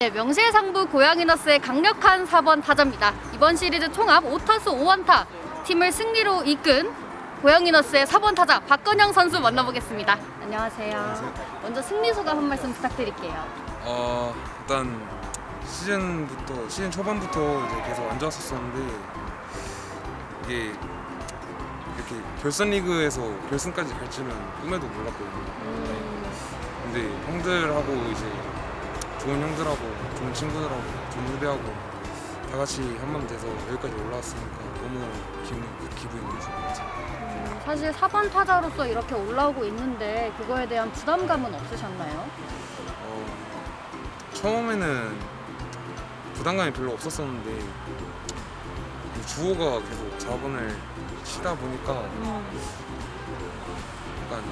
네, 명실상부 고양이너스의 강력한 4번 타자입니다. 이번 시리즈 총합 5타수 5안타 팀을 승리로 이끈 고양이너스의 4번 타자 박건영 선수 만나보겠습니다. 안녕하세요. 안녕하세요. 먼저 승리 소감 한 말씀 부탁드릴게요. 어 일단 시즌부터 시즌 초반부터 이제 계속 안 좋았었었는데 이게 이렇게 결선 리그에서 결승까지 갈 줄은 꿈에도 몰랐거든요. 음, 근데 형들하고 이제 좋은 형들하고 좋은 친구들하고 좋은 후배하고 다 같이 한번 돼서 여기까지 올라왔으니까 너무 기분 기분이 너무 좋은 것 같아요. 음, 사실 4번 타자로서 이렇게 올라오고 있는데 그거에 대한 부담감은 없으셨나요? 어, 처음에는 부담감이 별로 없었었는데 이 주호가 계속 4번을 치다 보니까 음, 약간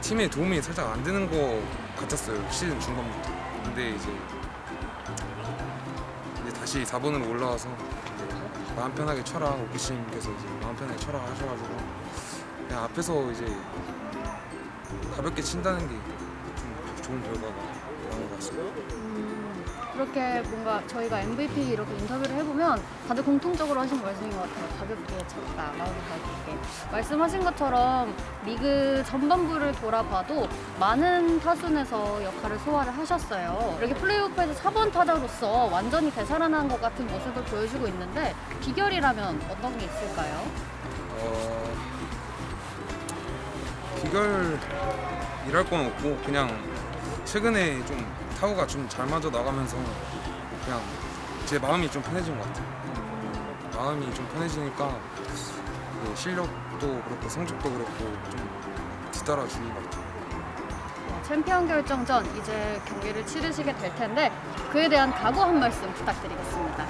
팀에 도움이 살짝 안 되는 것 같았어요 시즌 중반부터. 근데 이제 이제 다시 4번으로 올라와서 이제 마음 편하게 쳐라 오키씨님께서 이제 마음 편하게 쳐라 하셔가지고 그냥 앞에서 이제 가볍게 친다는 게 좀 좋은 결과가 나온 것 같습니다 음, 그렇게 뭔가 저희가 MVP 이렇게 인터뷰를 해보면 다들 공통적으로 하신 말씀인 것 같아요. 가볍게 쳤다, 마음 가볍게. 말씀하신 것처럼 리그 전반부를 돌아봐도 많은 타순에서 역할을 소화를 하셨어요. 이렇게 플레이오프에서 4번 타자로서 완전히 되살아난 것 같은 모습을 보여주고 있는데 비결이라면 어떤 게 있을까요? 어, 비결이랄 건 없고 그냥 최근에 좀 타구가 좀 잘 맞아 나가면서 그냥 제 마음이 좀 편해진 것 같아요. 마음이 좀 편해지니까 네, 실력도 그렇고 성적도 그렇고 좀 뒤따라 주는 것 같아요. 어, 챔피언 결정전 이제 경기를 치르시게 될 텐데 그에 대한 각오 한 말씀 부탁드리겠습니다.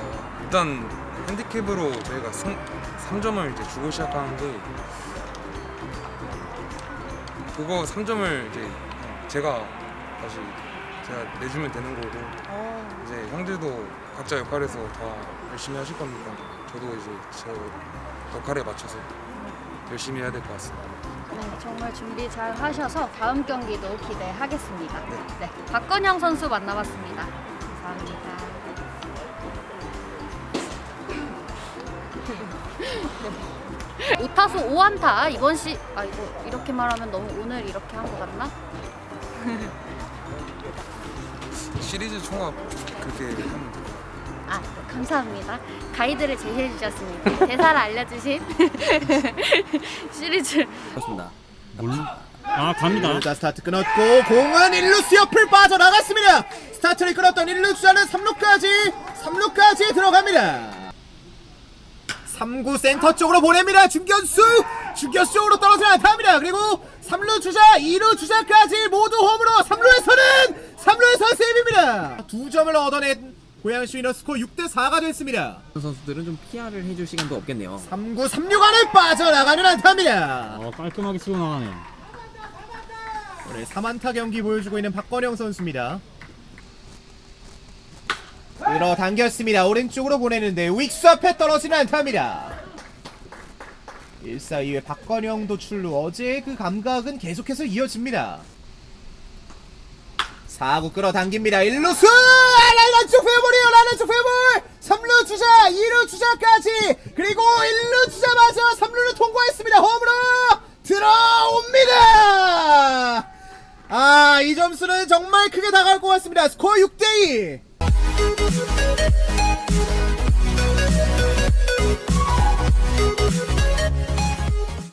어, 일단 핸디캡으로 저희가 3, 점을 이제 주고 시작하는데 그거 3점을 이제 제가 다시 제가 내주면 되는 거고 이제 형들도 각자 역할에서 다 열심히 하실 겁니다. 저도 이제 제 역할에 맞춰서 열심히 해야 될 것 같습니다. 네, 정말 준비 잘 하셔서 다음 경기도 기대하겠습니다. 네, 박건영 선수 만나봤습니다. 감사합니다. 오타수 5안타 이번 시 아 이거 이렇게 말하면 너무 오늘 이렇게 한 것 같나? 시리즈 총합 그렇게 하면. 아 네, 감사합니다. 가이드를 제시해 주셨습니다. 대사를 알려주신 시리즈 그렇습니다. 아 갑니다. 자 스타트 끊었고 공은 1루수 옆을 빠져나갔습니다 스타트를 끊었던 1루수자는 3루까지 3루까지 들어갑니다 3구 센터 쪽으로 보냅니다 중견수 중견수 쪽으로 떨어지는 안타입니다 그리고 3루 주자 2루 주자까지 모두 홈으로 3루에서는 3루에서 세이브입니다 두 점을 얻어낸 고양 시 위너 스코어 6대 4가 됐습니다 선수들은 좀 PR을 해줄 시간도 없겠네요. 3구 3루 안을 빠져나가는 안타입니다 어, 깔끔하게 치고 나가네요. 오늘 3안타 경기 보여주고 있는 박건영 선수입니다. 끌어당겼습니다. 오른쪽으로 보내는데 윅스 앞에 떨어지는 안타입니다. 1사 2회 박건영 도 출루 어제의 그 감각은 계속해서 이어집니다. 4구 끌어당깁니다. 1루수! 라이너 쪽 페어볼이에요. 라이너 쪽 페어볼! 3루 주자, 2루 주자까지 그리고 1루 주자마자 3루를 통과했습니다. 홈으로 들어옵니다. 아, 이 점수는 정말 크게 다가올 것 같습니다. 스코어 6대2. Thank you.